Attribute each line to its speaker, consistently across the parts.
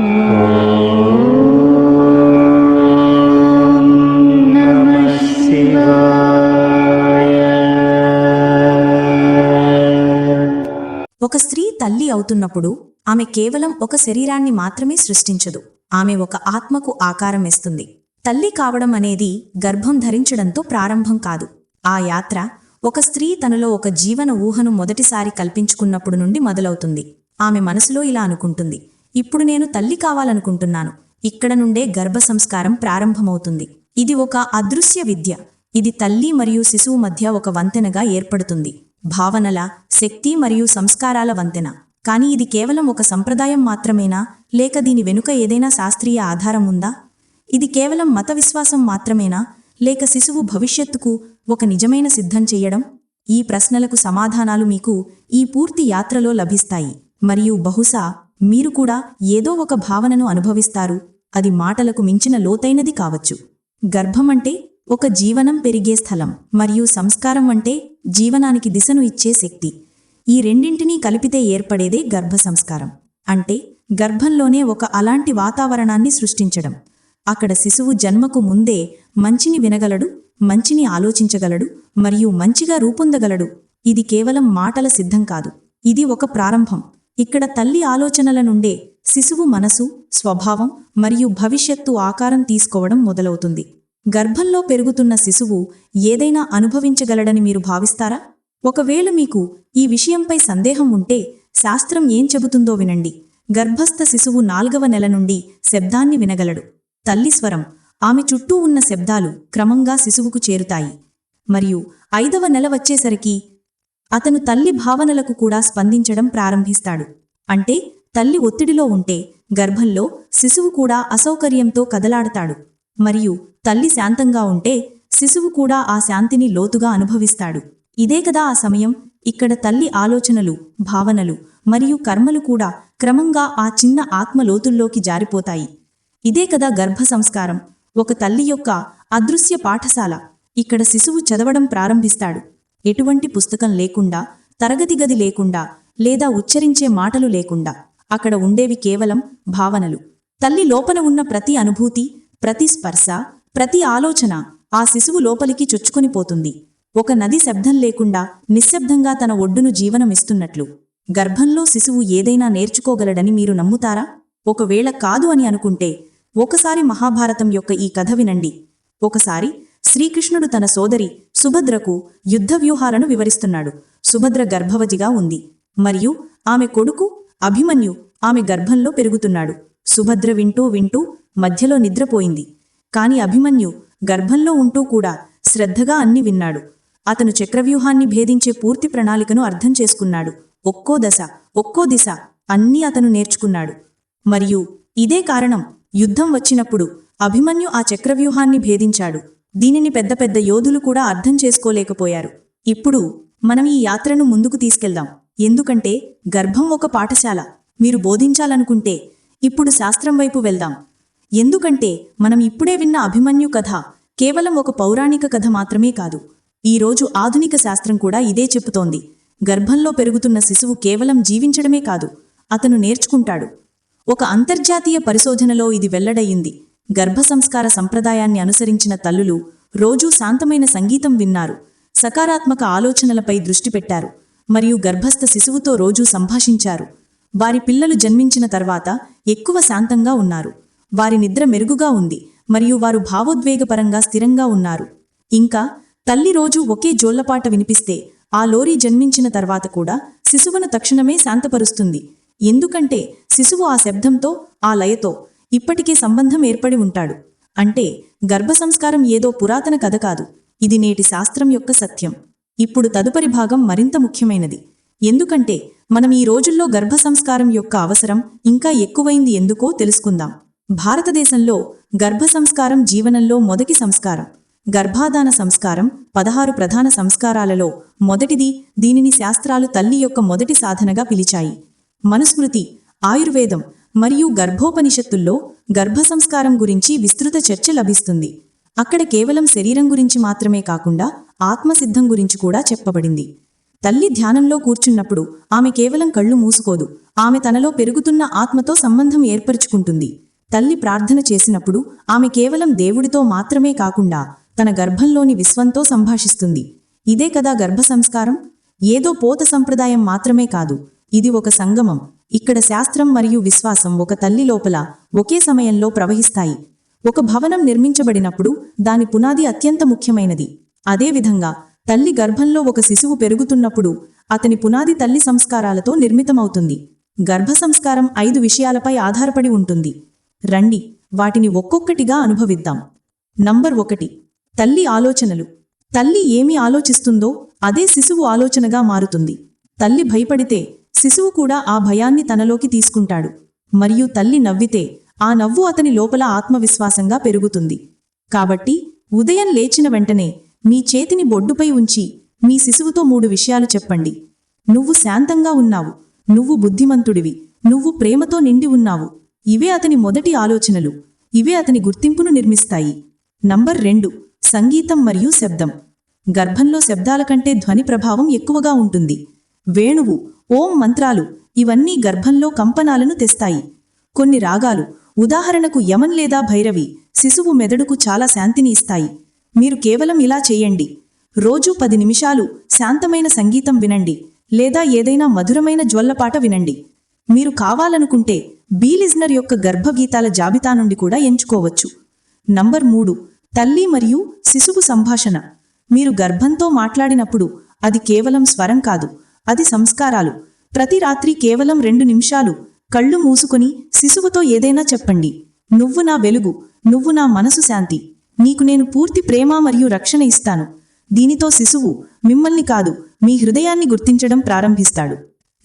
Speaker 1: ఒక స్త్రీ తల్లి అవుతున్నప్పుడు ఆమె కేవలం ఒక శరీరాన్ని మాత్రమే సృష్టించదు. ఆమె ఒక ఆత్మకు ఆకారం ఇస్తుంది తల్లి కావడం అనేది గర్భం ధరించడంతో ప్రారంభం కాదు. ఆ యాత్ర ఒక స్త్రీ తనలో ఒక జీవన ఊహను మొదటిసారి కల్పించుకున్నప్పుడు నుండి మొదలవుతుంది. ఆమె మనసులో ఇలా అనుకుంటుంది. ఇప్పుడు నేను తల్లి కావాలనుకుంటున్నాను. ఇక్కడ నుండే గర్భ సంస్కారం ప్రారంభమవుతుంది. ఇది ఒక అదృశ్య విద్య. ఇది తల్లి మరియు శిశువు మధ్య ఒక వంతెనగా ఏర్పడుతుంది. భావనల శక్తి మరియు సంస్కారాల వంతెన. కానీ ఇది కేవలం ఒక సంప్రదాయం మాత్రమేనా? లేక దీని వెనుక ఏదైనా శాస్త్రీయ ఆధారం ఉందా? ఇది కేవలం మత విశ్వాసం మాత్రమేనా? లేక శిశువు భవిష్యత్తుకు ఒక నిజమైన సిద్ధం చెయ్యడం ఈ ప్రశ్నలకు సమాధానాలు మీకు ఈ పూర్తి యాత్రలో లభిస్తాయి. మరియు బహుశా మీరు కూడా ఏదో ఒక భావనను అనుభవిస్తారు. అది మాటలకు మించిన లోతైనది కావచ్చు. గర్భం అంటే ఒక జీవనం పెరిగే స్థలం మరియు సంస్కారం అంటే జీవనానికి దిశను ఇచ్చే శక్తి. ఈ రెండింటినీ కలిపితే ఏర్పడేదే గర్భ సంస్కారం. అంటే గర్భంలోనే ఒక అలాంటి వాతావరణాన్ని సృష్టించడం. అక్కడ శిశువు జన్మకు ముందే మంచిని వినగలడు మంచిని ఆలోచించగలడు మరియు మంచిగా రూపొందగలడు. ఇది కేవలం మాటల సిద్ధం కాదు. ఇది ఒక ప్రారంభం. ఇక్కడ తల్లి ఆలోచనల నుండే శిశువు మనసు స్వభావం మరియు భవిష్యత్తు ఆకారం తీసుకోవడం మొదలవుతుంది. గర్భంలో పెరుగుతున్న శిశువు ఏదైనా అనుభవించగలడని మీరు భావిస్తారా? ఒకవేళ మీకు ఈ విషయంపై సందేహం ఉంటే శాస్త్రం ఏం చెబుతుందో వినండి. గర్భస్థ శిశువు నాల్గవ నెల నుండి శబ్దాన్ని వినగలడు. తల్లి స్వరం ఆమె చుట్టూ ఉన్న శబ్దాలు క్రమంగా శిశువుకు చేరుతాయి. మరియు ఐదవ నెల వచ్చేసరికి అతను తల్లి భావనలకు కూడా స్పందించడం ప్రారంభిస్తాడు. అంటే తల్లి ఒత్తిడిలో ఉంటే గర్భంలో శిశువు కూడా అసౌకర్యంతో కదలాడతాడు. మరియు తల్లి శాంతంగా ఉంటే శిశువు కూడా ఆ శాంతిని లోతుగా అనుభవిస్తాడు. ఇదే కదా ఆ సమయం. ఇక్కడ తల్లి ఆలోచనలు భావనలు మరియు కర్మలు కూడా క్రమంగా ఆ చిన్న ఆత్మ లోతుల్లోకి జారిపోతాయి. ఇదే కదా గర్భ సంస్కారం. ఒక తల్లి యొక్క అదృశ్య పాఠశాల. ఇక్కడ శిశువు చదవడం ప్రారంభిస్తాడు. ఎటువంటి పుస్తకం లేకుండా తరగతి గది లేకుండా లేదా ఉచ్చరించే మాటలు లేకుండా అక్కడ ఉండేవి కేవలం భావనలు. తల్లి లోపల ఉన్న ప్రతి అనుభూతి ప్రతి స్పర్శ ప్రతి ఆలోచన ఆ శిశువు లోపలికి చొచ్చుకొని పోతుంది. ఒక నది శబ్దం లేకుండా నిశ్శబ్దంగా తన ఒడ్డును జీవనమిస్తున్నట్లు. గర్భంలో శిశువు ఏదైనా నేర్చుకోగలడని మీరు నమ్ముతారా? ఒకవేళ కాదు అని అనుకుంటే ఒకసారి మహాభారతం యొక్క ఈ కథ వినండి. ఒకసారి శ్రీకృష్ణుడు తన సోదరి సుభద్రకు యుద్ధ వ్యూహాలను వివరిస్తున్నాడు. సుభద్ర గర్భవతిగా ఉంది. మరియు ఆమె కొడుకు అభిమన్యు ఆమె గర్భంలో పెరుగుతున్నాడు. సుభద్ర వింటూ వింటూ మధ్యలో నిద్రపోయింది. కాని అభిమన్యు గర్భంలో ఉంటూ కూడా శ్రద్ధగా అన్ని విన్నాడు. అతను చక్రవ్యూహాన్ని భేదించే పూర్తి ప్రణాళికను అర్థం చేసుకున్నాడు. ఒక్కో దశ ఒక్కో దిశ అన్నీ అతను నేర్చుకున్నాడు. మరియు ఇదే కారణం యుద్ధం వచ్చినప్పుడు అభిమన్యు ఆ చక్రవ్యూహాన్ని భేదించాడు. దీనిని పెద్ద పెద్ద యోధులు కూడా అర్థం చేసుకోలేకపోయారు. ఇప్పుడు మనం ఈ యాత్రను ముందుకు తీసుకెళ్దాం. ఎందుకంటే గర్భం ఒక పాఠశాల. మీరు బోధించాలనుకుంటే ఇప్పుడు శాస్త్రం వైపు వెళ్దాం. ఎందుకంటే మనం ఇప్పుడే విన్న అభిమన్యు కథ కేవలం ఒక పౌరాణిక కథ మాత్రమే కాదు. ఈ రోజు ఆధునిక శాస్త్రం కూడా ఇదే చెప్పుతోంది గర్భంలో పెరుగుతున్న శిశువు కేవలం జీవించడమే కాదు అతను నేర్చుకుంటాడు. ఒక అంతర్జాతీయ పరిశోధనలో ఇది వెల్లడయ్యింది గర్భ సంస్కార సంప్రదాయాన్ని అనుసరించిన తల్లులు రోజూ శాంతమైన సంగీతం విన్నారు సకారాత్మక ఆలోచనలపై దృష్టి పెట్టారు మరియు గర్భస్థ శిశువుతో రోజూ సంభాషించారు. వారి పిల్లలు జన్మించిన తర్వాత ఎక్కువ శాంతంగా ఉన్నారు. వారి నిద్ర మెరుగుగా ఉంది మరియు వారు భావోద్వేగపరంగా స్థిరంగా ఉన్నారు. ఇంకా తల్లి రోజు ఒకే జోళ్ళపాట వినిపిస్తే ఆ లోరీ జన్మించిన తర్వాత కూడా శిశువును తక్షణమే శాంతపరుస్తుంది. ఎందుకంటే శిశువు ఆ శబ్దంతో ఆ లయతో ఇప్పటికే సంబంధం ఏర్పడి ఉంటాడు. అంటే గర్భ సంస్కారం ఏదో పురాతన కథ కాదు. ఇది నేటి శాస్త్రం యొక్క సత్యం. ఇప్పుడు తదుపరి భాగం మరింత ముఖ్యమైనది. ఎందుకంటే మనం ఈ రోజుల్లో గర్భ సంస్కారం యొక్క అవసరం ఇంకా ఎక్కువైంది ఎందుకో తెలుసుకుందాం. భారతదేశంలో గర్భ సంస్కారం జీవనంలో మొదటి సంస్కారం. గర్భాధాన సంస్కారం పదహారు ప్రధాన సంస్కారాలలో మొదటిది దీనిని శాస్త్రాలు తల్లి యొక్క మొదటి సాధనగా పిలిచాయి. మనుస్మృతి ఆయుర్వేదం మరియు గర్భోపనిషత్తుల్లో గర్భ సంస్కారం గురించి విస్తృత చర్చ లభిస్తుంది. అక్కడ కేవలం శరీరం గురించి మాత్రమే కాకుండా ఆత్మసిద్ధం గురించి కూడా చెప్పబడింది.
Speaker 2: తల్లి ధ్యానంలో కూర్చున్నప్పుడు ఆమె కేవలం కళ్ళు మూసుకోదు. ఆమె తనలో పెరుగుతున్న ఆత్మతో సంబంధం ఏర్పరుచుకుంటుంది. తల్లి ప్రార్థన చేసినప్పుడు ఆమె కేవలం దేవుడితో మాత్రమే కాకుండా తన గర్భంలోని విశ్వంతో సంభాషిస్తుంది. ఇదే కదా గర్భ సంస్కారం ఏదో పోత సంప్రదాయం మాత్రమే కాదు. ఇది ఒక సంగమం. ఇక్కడ శాస్త్రం మరియు విశ్వాసం ఒక తల్లి లోపల ఒకే సమయంలో ప్రవహిస్తాయి. ఒక భవనం నిర్మించబడినప్పుడు దాని పునాది అత్యంత ముఖ్యమైనది. అదేవిధంగా తల్లి గర్భంలో ఒక శిశువు పెరుగుతున్నప్పుడు అతని పునాది తల్లి సంస్కారాలతో నిర్మితమవుతుంది. గర్భ సంస్కారం ఐదు విషయాలపై ఆధారపడి ఉంటుంది. రండి వాటిని ఒక్కొక్కటిగా అనుభవిద్దాం. నంబర్ ఒకటి తల్లి ఆలోచనలు. తల్లి ఏమి ఆలోచిస్తుందో అదే శిశువు ఆలోచనగా మారుతుంది. తల్లి భయపడితే శిశువు కూడా ఆ భయాన్ని తనలోకి తీసుకుంటాడు. మరియు తల్లి నవ్వితే ఆ నవ్వు అతని లోపల ఆత్మవిశ్వాసంగా పెరుగుతుంది. కాబట్టి ఉదయం లేచిన వెంటనే మీ చేతిని బొడ్డుపై ఉంచి మీ శిశువుతో మూడు విషయాలు చెప్పండి. నువ్వు శాంతంగా ఉన్నావు. నువ్వు బుద్ధిమంతుడివి. నువ్వు ప్రేమతో నిండి ఉన్నావు. ఇవే అతని మొదటి ఆలోచనలు. ఇవే అతని గుర్తింపును నిర్మిస్తాయి. నంబర్ రెండు. సంగీతం మరియు శబ్దం. గర్భంలో శబ్దాల కంటే ధ్వని ప్రభావం ఎక్కువగా ఉంటుంది. వేణువు ఓం మంత్రాలు ఇవన్నీ గర్భంలో కంపనాలను తెస్తాయి. కొన్ని రాగాలు ఉదాహరణకు యమన్ లేదా భైరవి శిశువు మెదడుకు చాలా శాంతిని ఇస్తాయి. మీరు కేవలం ఇలా చేయండి. రోజూ పది నిమిషాలు శాంతమైన సంగీతం వినండి లేదా ఏదైనా మధురమైన జ్వల్లపాట వినండి. మీరు కావాలనుకుంటే బీలిజ్నర్ యొక్క గర్భగీతాల జాబితా నుండి కూడా ఎంచుకోవచ్చు. నంబర్ మూడు తల్లి మరియు శిశువు సంభాషణ. మీరు గర్భంతో మాట్లాడినప్పుడు అది కేవలం స్వరం కాదు. అది సంస్కారాలు. ప్రతి రాత్రి కేవలం రెండు నిమిషాలు. కళ్ళు మూసుకుని శిశువుతో ఏదైనా చెప్పండి. నువ్వు నా వెలుగు నువ్వు నా మనసు శాంతి. నీకు నేను పూర్తి ప్రేమ మరియు రక్షణ ఇస్తాను. దీనితో శిశువు మిమ్మల్ని కాదు మీ హృదయాన్ని గుర్తించడం ప్రారంభిస్తాడు.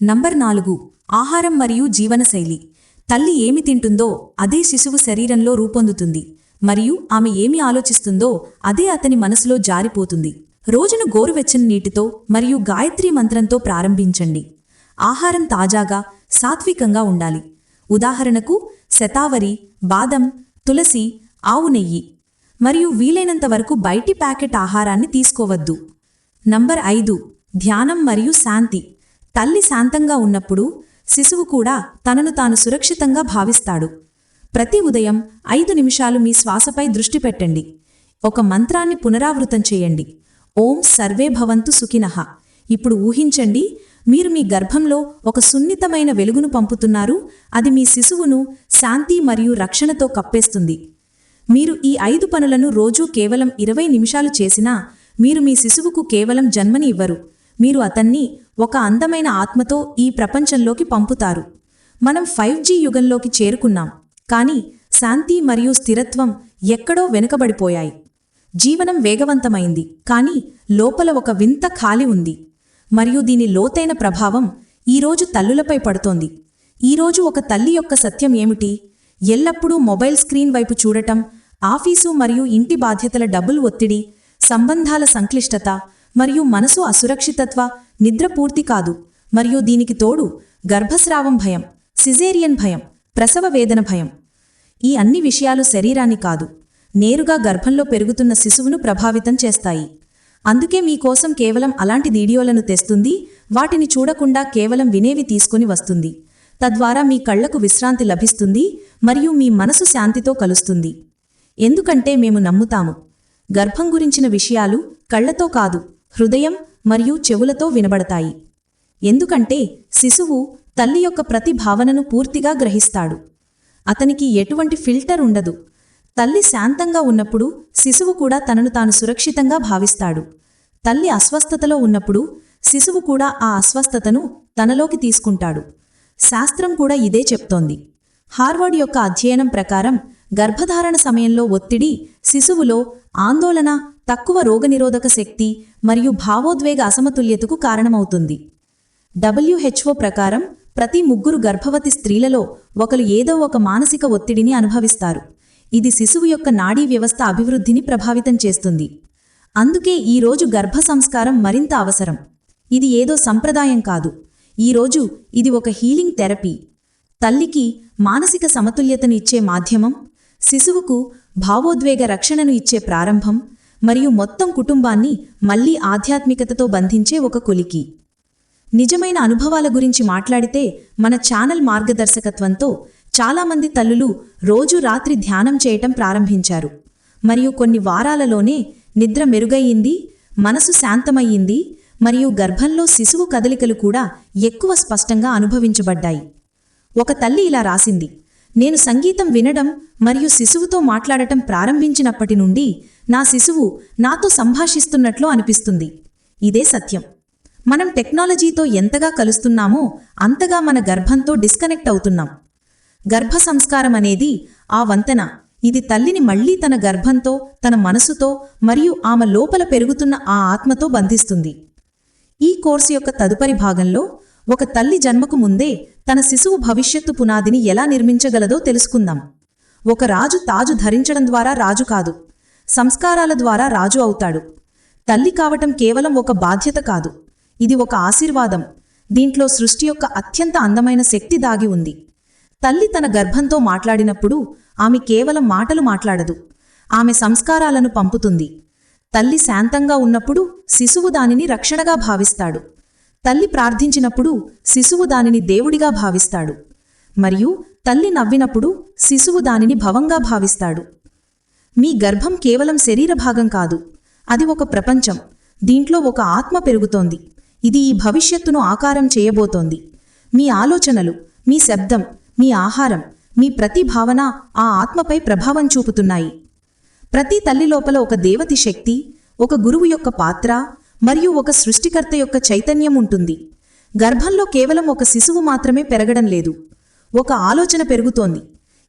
Speaker 2: నంబర్ నాలుగు. ఆహారం మరియు జీవనశైలి. తల్లి ఏమి తింటుందో అదే శిశువు శరీరంలో రూపొందుతుంది. మరియు ఆమె ఏమి ఆలోచిస్తుందో అదే అతని మనసులో జారిపోతుంది. రోజును గోరువెచ్చని నీటితో మరియు గాయత్రి మంత్రంతో ప్రారంభించండి. ఆహారం తాజాగా సాత్వికంగా ఉండాలి. ఉదాహరణకు శతావరి బాదం తులసి ఆవు నెయ్యి. మరియు వీలైనంత వరకు బయటి ప్యాకెట్ ఆహారాన్ని తీసుకోవద్దు. నంబర్ ఐదు ధ్యానం మరియు శాంతి. తల్లి శాంతంగా ఉన్నప్పుడు శిశువు కూడా తనను తాను సురక్షితంగా భావిస్తాడు. ప్రతి ఉదయం ఐదు నిమిషాలు మీ శ్వాసపై దృష్టి పెట్టండి. ఒక మంత్రాన్ని పునరావృతం చేయండి. ఓం సర్వే భవంతు సుఖినః. ఇప్పుడు ఊహించండి మీరు మీ గర్భంలో ఒక సున్నితమైన వెలుగును పంపుతున్నారు అది మీ శిశువును శాంతి మరియు రక్షణతో కప్పేస్తుంది. మీరు ఈ ఐదు పనులను రోజూ కేవలం ఇరవై నిమిషాలు చేసినా మీరు మీ శిశువుకు కేవలం జన్మని ఇవ్వరు. మీరు అతన్ని ఒక అందమైన ఆత్మతో ఈ ప్రపంచంలోకి పంపుతారు. మనం ఫైవ్ జీ యుగంలోకి చేరుకున్నాం కానీ శాంతి మరియు స్థిరత్వం ఎక్కడో వెనుకబడిపోయాయి. జీవనం వేగవంతమైంది. కానీ లోపల ఒక వింత ఖాళీ ఉంది. మరియు దీని లోతైన ప్రభావం ఈరోజు తల్లులపై పడుతోంది. ఈరోజు ఒక తల్లి యొక్క సత్యం ఏమిటి? ఎల్లప్పుడూ మొబైల్ స్క్రీన్ వైపు చూడటం ఆఫీసు మరియు ఇంటి బాధ్యతల డబుల్ ఒత్తిడి సంబంధాల సంక్లిష్టత మరియు మనసు అసురక్షితత్వ నిద్ర పూర్తి కాదు. మరియు దీనికి తోడు గర్భస్రావం భయం సిజేరియన్ భయం ప్రసవ వేదన భయం. ఈ అన్ని విషయాలు శరీరాన్ని కాదు. నేరుగా గర్భంలో పెరుగుతున్న శిశువును ప్రభావితం చేస్తాయి. అందుకే మీకోసం కేవలం అలాంటి వీడియోలను తెస్తుంది వాటిని చూడకుండా కేవలం వినేవి తీసుకుని వస్తుంది. తద్వారా మీ కళ్ళకు విశ్రాంతి లభిస్తుంది మరియు మీ మనసు శాంతితో కలుస్తుంది. ఎందుకంటే మేము నమ్ముతాము. గర్భం గురించిన విషయాలు కళ్ళతో కాదు హృదయం మరియు చెవులతో వినబడతాయి. ఎందుకంటే శిశువు తల్లి యొక్క ప్రతి భావనను పూర్తిగా గ్రహిస్తాడు. అతనికి ఎటువంటి ఫిల్టర్ ఉండదు. తల్లి శాంతంగా ఉన్నప్పుడు శిశువు కూడా తనను తాను సురక్షితంగా భావిస్తాడు. తల్లి అస్వస్థతలో ఉన్నప్పుడు శిశువు కూడా ఆ అస్వస్థతను తనలోకి తీసుకుంటాడు. శాస్త్రం కూడా ఇదే చెప్తోంది. హార్వర్డ్ యొక్క అధ్యయనం ప్రకారం గర్భధారణ సమయంలో ఒత్తిడి శిశువులో ఆందోళన తక్కువ రోగనిరోధక శక్తి మరియు భావోద్వేగ అసమతుల్యతకు కారణమవుతుంది. డబ్ల్యూహెచ్ఓ ప్రకారం ప్రతి ముగ్గురు గర్భవతి స్త్రీలలో ఒకరు ఏదో ఒక మానసిక ఒత్తిడిని అనుభవిస్తారు. ఇది శిశువు యొక్క నాడీ వ్యవస్థ అభివృద్ధిని ప్రభావితం చేస్తుంది. అందుకే ఈ రోజు గర్భ సంస్కారం మరింత అవసరం. ఇది ఏదో సంప్రదాయం కాదు. ఈరోజు ఇది ఒక హీలింగ్ థెరపీ. తల్లికి మానసిక సమతుల్యతను ఇచ్చే మాధ్యమం శిశువుకు భావోద్వేగ రక్షణను ఇచ్చే ప్రారంభం మరియు మొత్తం కుటుంబాన్ని మళ్ళీ ఆధ్యాత్మికతతో బంధించే ఒక కొలికి. నిజమైన అనుభవాల గురించి మాట్లాడితే మన ఛానల్ మార్గదర్శకత్వంతో చాలామంది తల్లులు రోజు రాత్రి ధ్యానం చేయటం ప్రారంభించారు. మరియు కొన్ని వారాలలోనే నిద్ర మెరుగయ్యింది మనసు శాంతమయ్యింది మరియు గర్భంలో శిశువు కదలికలు కూడా ఎక్కువ స్పష్టంగా అనుభవించబడ్డాయి. ఒక తల్లి ఇలా రాసింది నేను సంగీతం వినడం మరియు శిశువుతో మాట్లాడటం ప్రారంభించినప్పటి నుండి నా శిశువు నాతో సంభాషిస్తున్నట్లు అనిపిస్తుంది. ఇదే సత్యం. మనం టెక్నాలజీతో ఎంతగా కలుస్తున్నామో అంతగా మన గర్భంతో డిస్కనెక్ట్ అవుతున్నాం. గర్భ సంస్కారం అనేది ఆ వంతెన. ఇది తల్లిని మళ్ళీ తన గర్భంతో తన మనసుతో మరియు ఆమె లోపల పెరుగుతున్న ఆ ఆత్మతో బంధిస్తుంది. ఈ కోర్సు యొక్క తదుపరి భాగంలో ఒక తల్లి జన్మకు ముందే తన శిశువు భవిష్యత్తు పునాదిని ఎలా నిర్మించగలదో తెలుసుకుందాం. ఒక రాజు తాజు ధరించడం ద్వారా రాజు కాదు సంస్కారాల ద్వారా రాజు అవుతాడు. తల్లి కావటం కేవలం ఒక బాధ్యత కాదు ఇది ఒక ఆశీర్వాదం. దీంట్లో సృష్టి యొక్క అత్యంత అందమైన శక్తి దాగి ఉంది. తల్లి తన గర్భంతో మాట్లాడినప్పుడు ఆమె కేవలం మాటలు మాట్లాడదు. ఆమె సంస్కారాలను పంపుతుంది. తల్లి శాంతంగా ఉన్నప్పుడు శిశువు దానిని రక్షణగా భావిస్తాడు. తల్లి ప్రార్థించినప్పుడు శిశువు దానిని దేవుడిగా భావిస్తాడు. మరియు తల్లి నవ్వినప్పుడు శిశువు దానిని భవంగా భావిస్తాడు. మీ గర్భం కేవలం శరీర భాగం కాదు. అది ఒక ప్రపంచం. దీంట్లో ఒక ఆత్మ పెరుగుతోంది. ఇది ఈ భవిష్యత్తును ఆకారం చేయబోతోంది. మీ ఆలోచనలు మీ శబ్దం మీ ఆహారం మీ ప్రతి భావన ఆ ఆత్మపై ప్రభావం చూపుతున్నాయి. ప్రతి తల్లి లోపల ఒక దేవతి శక్తి ఒక గురువు యొక్క పాత్ర మరియు ఒక సృష్టికర్త యొక్క చైతన్యం ఉంటుంది. గర్భంలో కేవలం ఒక శిశువు మాత్రమే పెరగడం లేదు. ఒక ఆలోచన పెరుగుతోంది.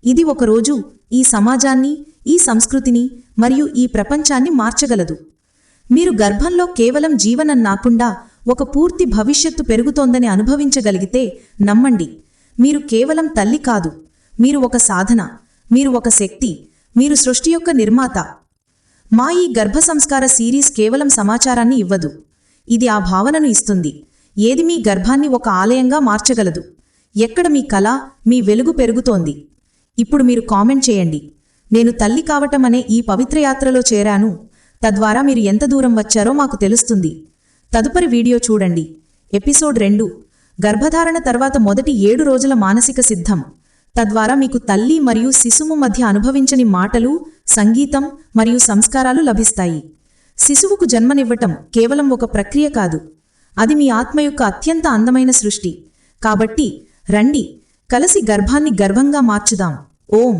Speaker 2: ఇది ఒకరోజు ఈ సమాజాన్ని ఈ సంస్కృతిని మరియు ఈ ప్రపంచాన్ని మార్చగలదు. మీరు గర్భంలో కేవలం జీవనం నాకుండా ఒక పూర్తి భవిష్యత్తు పెరుగుతోందని అనుభవించగలిగితే నమ్మండి. మీరు కేవలం తల్లి కాదు. మీరు ఒక సాధన మీరు ఒక శక్తి మీరు సృష్టి యొక్క నిర్మాత. మా ఈ గర్భ సంస్కార సిరీస్ కేవలం సమాచారాన్ని ఇవ్వదు. ఇది ఆ భావనను ఇస్తుంది. ఏది మీ గర్భాన్ని ఒక ఆలయంగా మార్చగలదు. ఎక్కడ మీ కళ మీ వెలుగు పెరుగుతోంది. ఇప్పుడు మీరు కామెంట్ చేయండి. నేను తల్లి కావటం అనే ఈ పవిత్ర యాత్రలో చేరాను. తద్వారా మీరు ఎంత దూరం వచ్చారో మాకు తెలుస్తుంది. తదుపరి వీడియో చూడండి. ఎపిసోడ్ రెండు. గర్భధారణ తర్వాత మొదటి ఏడు రోజుల మానసిక సిద్ధం. తద్వారా మీకు తల్లి మరియు శిశువు మధ్య అనుభవించని మాటలు సంగీతం మరియు సంస్కారాలు లభిస్తాయి. శిశువుకు జన్మనివ్వటం కేవలం ఒక ప్రక్రియ కాదు. అది మీ ఆత్మ యొక్క అత్యంత అందమైన సృష్టి. కాబట్టి రండి కలిసి గర్భాన్ని గర్వంగా మార్చుదాం. ఓం.